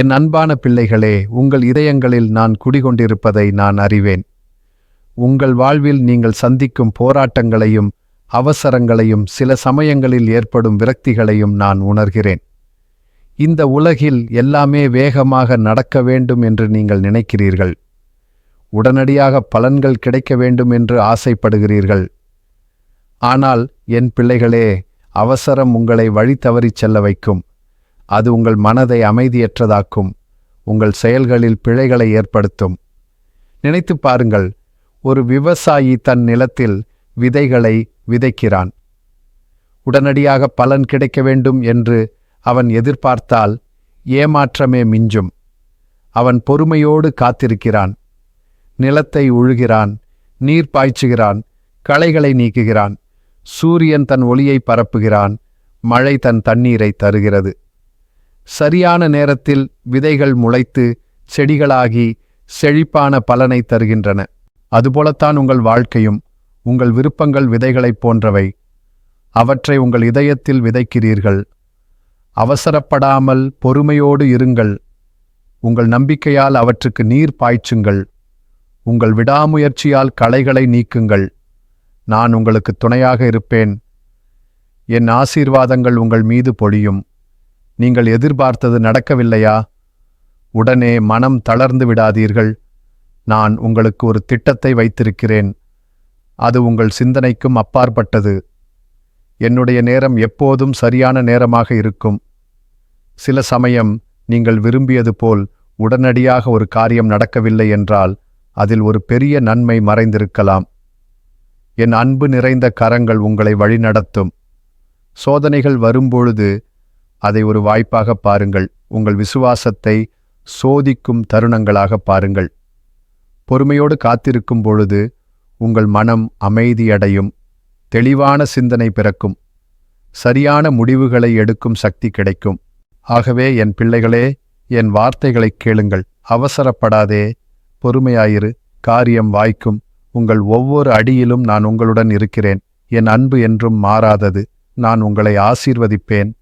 என் அன்பான பிள்ளைகளே உங்கள் இதயங்களில் நான் குடிகொண்டிருப்பதை நான் அறிவேன். உங்கள் வாழ்வில் நீங்கள் சந்திக்கும் போராட்டங்களையும் அவசரங்களையும் சில சமயங்களில் ஏற்படும் விரக்திகளையும் நான் உணர்கிறேன். இந்த உலகில் எல்லாமே வேகமாக நடக்க வேண்டும் என்று நீங்கள் நினைக்கிறீர்கள். உடனடியாக பலன்கள் கிடைக்க வேண்டும் என்று ஆசைப்படுகிறீர்கள். ஆனால் என் பிள்ளைகளே அவசரம் உங்களை வழி தவறிச் செல்ல வைக்கும். அது உங்கள் மனதை அமைதியற்றதாக்கும் உங்கள் செயல்களில் பிழைகளை ஏற்படுத்தும். நினைத்துப் பாருங்கள் ஒரு விவசாயி தன் நிலத்தில் விதைகளை விதைக்கிறான். உடனடியாக பலன் கிடைக்க வேண்டும் என்று அவன் எதிர்பார்த்தால் ஏமாற்றமே மிஞ்சும். அவன் பொறுமையோடு காத்திருக்கிறான். நிலத்தை உழுகிறான் நீர் பாய்ச்சுகிறான் களைகளை நீக்குகிறான். சூரியன் தன் ஒளியை பரப்புகிறான் மழை தன் தண்ணீரை தருகிறது. சரியான நேரத்தில் விதைகள் முளைத்து செடிகளாகி செழிப்பான பலனை தருகின்றன. அதுபோலத்தான் உங்கள் வாழ்க்கையும் உங்கள் விருப்பங்கள் விதைகளைப் போன்றவை. அவற்றை உங்கள் இதயத்தில் விதைக்கிறீர்கள். அவசரப்படாமல் பொறுமையோடு இருங்கள். உங்கள் நம்பிக்கையால் அவற்றுக்கு நீர் பாய்ச்சுங்கள். உங்கள் விடாமுயற்சியால் களைகளை நீக்குங்கள். நான் உங்களுக்கு துணையாக இருப்பேன். என் ஆசீர்வாதங்கள் உங்கள் மீது பொழியும். நீங்கள் எதிர்பார்த்தது நடக்கவில்லையா? உடனே மனம் தளர்ந்து விடாதீர்கள். நான் உங்களுக்கு ஒரு திட்டத்தை வைத்திருக்கிறேன். அது உங்கள் சிந்தனைக்கும் அப்பாற்பட்டது. என்னுடைய நேரம் எப்போதும் சரியான நேரமாக இருக்கும். சில சமயம் நீங்கள் விரும்பியது போல் உடனடியாக ஒரு காரியம் நடக்கவில்லை என்றால் அதில் ஒரு பெரிய நன்மை மறைந்திருக்கலாம். என் அன்பு நிறைந்த கரங்கள் உங்களை வழிநடத்தும். சோதனைகள் வரும்பொழுது அதை ஒரு வாய்ப்பாக பாருங்கள். உங்கள் விசுவாசத்தை சோதிக்கும் தருணங்களாக பாருங்கள். பொறுமையோடு காத்திருக்கும் பொழுது உங்கள் மனம் அமைதியடையும். தெளிவான சிந்தனை பிறக்கும். சரியான முடிவுகளை எடுக்கும் சக்தி கிடைக்கும். ஆகவே என் பிள்ளைகளே என் வார்த்தைகளைக் கேளுங்கள். அவசரப்படாதே. பொறுமையாயிரு. காரியம் வாய்க்கும். உங்கள் ஒவ்வொரு அடியிலும் நான் உங்களுடன் இருக்கிறேன். என் அன்பு என்றும் மாறாதது. நான் உங்களை ஆசீர்வதிப்பேன்.